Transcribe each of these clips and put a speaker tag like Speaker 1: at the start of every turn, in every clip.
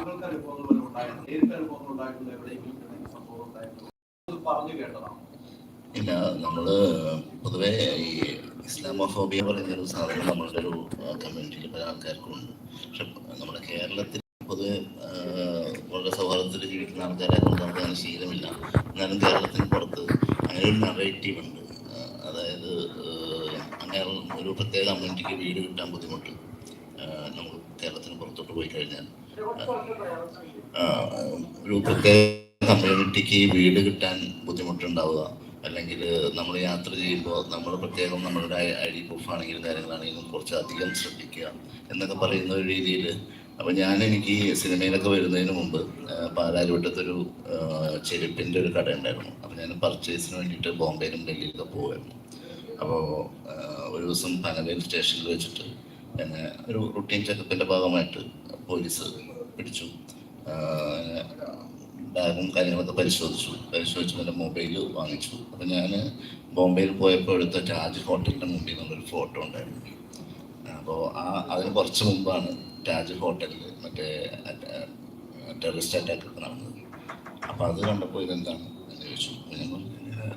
Speaker 1: താങ്കൾക്ക് അനുഭവങ്ങൾ വരെ ഉണ്ടായിരുന്നു നേരിട്ട് അനുഭവങ്ങൾ ഉണ്ടായിരുന്നു എവിടെയെങ്കിലും സംഭവം ഉണ്ടായിരുന്നു പറഞ്ഞു കേട്ടതാണ്?
Speaker 2: ഇല്ല നമ്മൾ പൊതുവേ ഈ ഇസ്ലാമോഫോബിയ പറയുന്ന ഒരു സാധനം നമ്മളുടെ ഒരു കമ്മ്യൂണിറ്റിയിൽ പല ആൾക്കാർക്കും ഉണ്ട് പക്ഷെ നമ്മുടെ കേരളത്തിൽ പൊതുവെ വളരെ സൗഹാർദ്ദത്തിൽ ജീവിക്കുന്ന ആൾക്കാരെ കൊണ്ട് നമുക്ക് അങ്ങനെ ശീലമില്ല. എന്നാലും കേരളത്തിന് പുറത്ത് അങ്ങനെ ഒരു നറേറ്റീവ് ഉണ്ട്. അതായത് അങ്ങനെ ഒരു പ്രത്യേക കമ്മ്യൂണിറ്റിക്ക് വീട് കിട്ടാൻ ബുദ്ധിമുട്ട്. നമുക്ക് കേരളത്തിന് പുറത്തോട്ട് പോയി കഴിഞ്ഞാൽ ഒരു പ്രത്യേക കമ്മ്യൂണിറ്റിക്ക് വീട് കിട്ടാൻ ബുദ്ധിമുട്ടുണ്ടാവുക. അല്ലെങ്കിൽ നമ്മൾ യാത്ര ചെയ്യുമ്പോൾ നമ്മൾ പ്രത്യേകം നമ്മളുടെ ഐ ഡി പ്രൂഫ് ആണെങ്കിലും കാര്യങ്ങളാണെങ്കിലും കുറച്ച് അധികം ശ്രദ്ധിക്കുക എന്നൊക്കെ പറയുന്ന ഒരു രീതിയിൽ. അപ്പം ഞാൻ എനിക്ക് സിനിമയിലൊക്കെ വരുന്നതിന് മുമ്പ് പാലാരിവട്ടത്തൊരു ചെരുപ്പിന്റെ ഒരു കട ഉണ്ടായിരുന്നു അപ്പം ഞാൻ പർച്ചേസിന് വേണ്ടിയിട്ട് ബോംബെയിലും ഡൽഹിയിലൊക്കെ പോകുമായിരുന്നു അപ്പോൾ ഒരു ദിവസം പനവേൽ സ്റ്റേഷനിൽ വെച്ചിട്ട് എന്നെ ഒരു റുട്ടീൻ ചെക്കപ്പിന്റെ ഭാഗമായിട്ട് പോലീസ് പിടിച്ചു. ബാഗും കാര്യങ്ങളൊക്കെ പരിശോധിച്ചു. പരിശോധിച്ചു എന്റെ മൊബൈൽ വാങ്ങിച്ചു. അപ്പം ഞാൻ ബോംബെയിൽ പോയപ്പോൾ എടുത്ത താജ് ഹോട്ടലിന്റെ മുമ്പിൽ നിന്നൊരു ഫോട്ടോ ഉണ്ടായിരുന്നു. അപ്പോൾ ആ അതിന് കുറച്ച് മുമ്പാണ് താജ് ഹോട്ടലിൽ മറ്റേ ടെററിസ്റ്റ് അറ്റാക്ക് ഒക്കെ നടന്നത്. അപ്പോൾ അത് കണ്ടപ്പോൾ ഇതെന്താണ്? എന്ന് ചോദിച്ചു. ഞങ്ങൾ ഞാൻ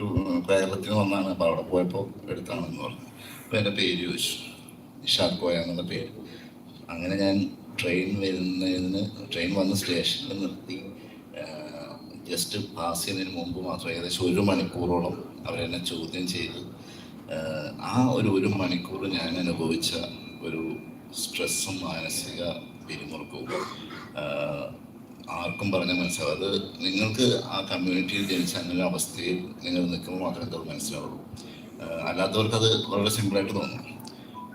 Speaker 2: നിന്ന് "ഇങ്ങനെ കേരളത്തിൽ വന്നാണ്. അപ്പോൾ അവിടെ പോയപ്പോൾ എടുത്താണെന്ന് പറഞ്ഞു. അപ്പോൾ എന്റെ പേര് ചോദിച്ചു. ഇഷാദ് കോയ എന്നുള്ള പേര്. അങ്ങനെ ഞാൻ ട്രെയിൻ വരുന്നതിന് ട്രെയിൻ വന്ന് സ്റ്റേഷനിൽ നിർത്തി ജസ്റ്റ് പാസ് ചെയ്യുന്നതിന് മുമ്പ് മാത്രം ഏകദേശം ഒരു മണിക്കൂറോളം അവരെന്നെ ചോദ്യം ചെയ്ത് ആ ഒരു ഒരു മണിക്കൂർ ഞാൻ അനുഭവിച്ച ഒരു സ്ട്രെസ്സും മാനസിക പിരിമുറുക്കവും ആർക്കും പറഞ്ഞാൽ മനസ്സിലാവും. അത് നിങ്ങൾക്ക് ആ കമ്മ്യൂണിറ്റിയിൽ ജനിച്ച അങ്ങനെ അവസ്ഥയിൽ നിങ്ങൾ നിൽക്കുമ്പോൾ മാത്രമേ അത് മനസ്സിലാവുള്ളൂ. അല്ലാത്തവർക്ക് അത് വളരെ സിമ്പിളായിട്ട് തോന്നും.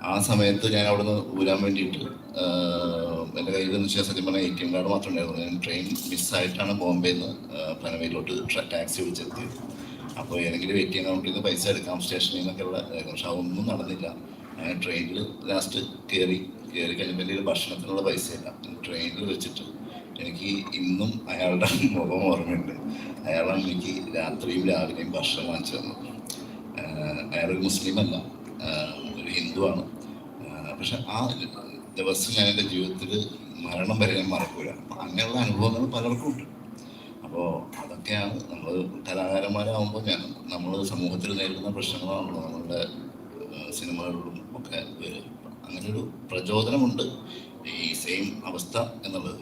Speaker 2: ആ സമയത്ത് ഞാൻ അവിടുന്ന് ഊരാൻ വേണ്ടിയിട്ട് എന്റെ കയ്യിൽ എന്ന് വെച്ചാൽ സത്യം പറഞ്ഞാൽ എ ടി എം കാർഡ് മാത്രമേ ഉണ്ടായിരുന്നു ഞാൻ ട്രെയിൻ മിസ്സായിട്ടാണ് ബോംബെയിൽ നിന്ന് പനവയിലോട്ട് ടാക്സി വിളിച്ചെത്തിയത്. അപ്പോൾ ഏതെങ്കിലും എ ടി എം കൗണ്ടിൽ നിന്ന് പൈസ എടുക്കാം സ്റ്റേഷനിൽ നിന്നൊക്കെ ഉള്ള ഇതായിരുന്നു. പക്ഷെ അതൊന്നും നടന്നില്ല. ഞാൻ ട്രെയിനിൽ ലാസ്റ്റ് കയറി കയറി കഴിഞ്ഞപ്പോൾ എന്റെ ഭക്ഷണത്തിനുള്ള പൈസയില്ല. ട്രെയിനിൽ വെച്ചിട്ട് എനിക്ക് ഇന്നും അയാളുടെ മുഖം ഓർമ്മയുണ്ട്. അയാളാണ് എനിക്ക് രാത്രിയും രാവിലെയും ഭക്ഷണം വാങ്ങിച്ചു തന്നത്. അയാളൊരു മുസ്ലിം അല്ല ഒരു ഹിന്ദുവാണ്. പക്ഷെ ആ ദിവസം ഞാൻ എന്റെ ജീവിതത്തിൽ മരണം വരെ ഞാൻ മറക്കൂല. അങ്ങനെയുള്ള അനുഭവങ്ങൾ പലർക്കും ഉണ്ട്. അപ്പോൾ അതൊക്കെയാണ് നമ്മൾ കലാകാരന്മാരാകുമ്പോൾ ഞാൻ നമ്മൾ സമൂഹത്തിൽ നേരിടുന്ന പ്രശ്നങ്ങളാണല്ലോ നമ്മളുടെ സിനിമകളിലും ഒക്കെ വരും അങ്ങനെ ഒരു പ്രചോദനമുണ്ട്. ഈ സെയിം അവസ്ഥ എന്നുള്ളത്.